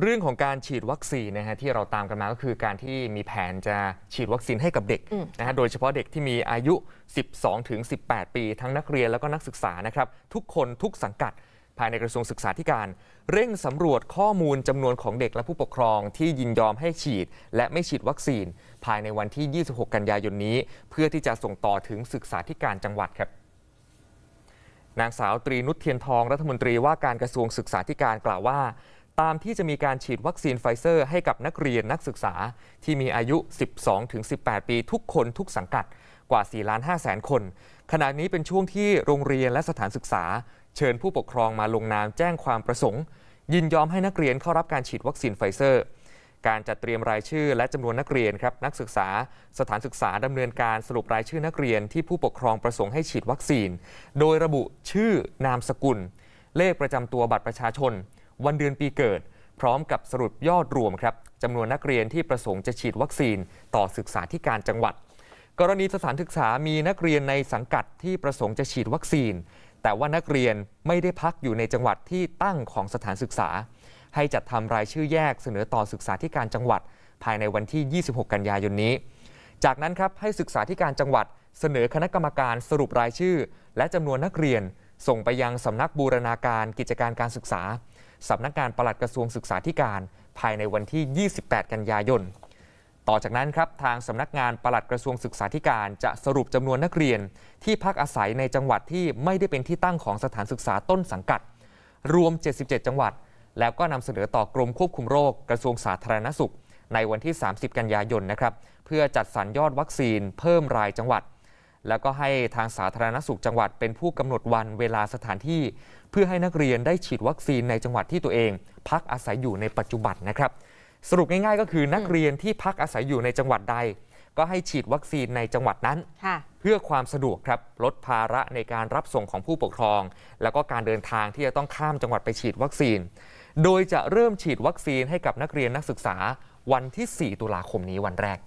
เรื่องของการฉีดวัคซีนนะฮะที่เราตามกันมาก็คือการที่มีแผนจะฉีดวัคซีนให้กับเด็กอืมนะฮะโดยเฉพาะเด็กที่มีอายุ 12 ถึง 18 ปี ทั้งนักเรียนแล้วก็นักศึกษานะครับ ทุกคนทุกสังกัดภายในกระทรวงศึกษาธิการ เร่งสำรวจข้อมูลจำนวนของเด็กและผู้ปกครองที่ยินยอมให้ฉีด และไม่ฉีดวัคซีน ภายในวันที่ 26 กันยายนนี้ เพื่อที่จะส่งต่อถึงศึกษาธิการจังหวัดครับนางสาวตรีนุชเทียนทองรัฐมนตรีว่าการกระทรวงศึกษาธิการกล่าวว่า ตามที่จะมีการฉีดวัคซีนไฟเซอร์ให้กับนักเรียนนักศึกษาที่มีอายุ 12-18 ปีทุกคนทุกสังกัดกว่า 4 ล้าน5แสนคน ขณะนี้เป็นช่วงที่โรงเรียนและสถานศึกษา เชิญผู้ปกครองมาลงนามแจ้งความประสงค์ ยินยอมให้นักเรียนเข้ารับการฉีดวัคซีนไฟเซอร์ การจัดเตรียมรายชื่อและจำนวนนักเรียนครับนักศึกษา สถานศึกษาดำเนินการสรุปรายชื่อนักเรียนที่ผู้ปกครองประสงค์ให้ฉีดวัคซีน โดยระบุชื่อนามสกุล เลขประจำตัวบัตรประชาชน วันเดือนปีเกิด พร้อมกับสรุปยอดรวมครับจำนวนนักเรียนที่ประสงค์จะฉีดวัคซีนต่อศึกษาธิการจังหวัด กรณีสถานศึกษามีนักเรียนในสังกัดที่ประสงค์จะฉีดวัคซีน แต่ว่านักเรียนไม่ได้พักอยู่ในจังหวัดที่ตั้งของสถานศึกษา ให้จัดทำรายชื่อแยกเสนอต่อศึกษาธิการจังหวัด ภายในวันที่ 26 กันยายนนี้ จากนั้นครับให้ศึกษาธิการจังหวัด เสนอคณะกรรมการสรุปรายชื่อ และจำนวนนักเรียนส่งไปยังสำนักบูรณาการกิจการการศึกษา สำนักงานปลัดกระทรวงศึกษาธิการ ภายในวันที่ 28 กันยายน ต่อจากนั้นครับทางสำนักงานปลัดกระทรวงศึกษาธิการจะสรุปจำนวนนักเรียน ที่พักอาศัยในจังหวัดที่ไม่ได้เป็นที่ตั้งของสถานศึกษาต้นสังกัด รวม 77 จังหวัด แล้วก็นำเสนอต่อกรมควบคุมโรคกระทรวงสาธารณสุข ในวันที่ 30 กันยายนนะครับเพื่อจัดสรรยอดวัคซีนเพิ่มรายจังหวัด แล้วก็ให้ทางสาธารณสุขจังหวัดเป็นผู้กำหนดวันเวลาสถานที่ เพื่อให้นักเรียนได้ฉีดวัคซีนในจังหวัดที่ตัวเอง พักอาศัยอยู่ในปัจจุบันนะครับ สรุปง่ายๆ ก็คือนักเรียนที่พักอาศัยอยู่ในจังหวัดใด ก็ให้ฉีดวัคซีนในจังหวัดนั้นค่ะเพื่อความสะดวกครับลดภาระในการรับส่งของผู้ปกครอง แล้วก็การเดินทางที่จะต้องข้ามจังหวัดไปฉีดวัคซีน โดยจะเริ่มฉีดวัคซีนให้กับนักเรียนนักศึกษาวันที่ 4 ตุลาคมนี้วันแรก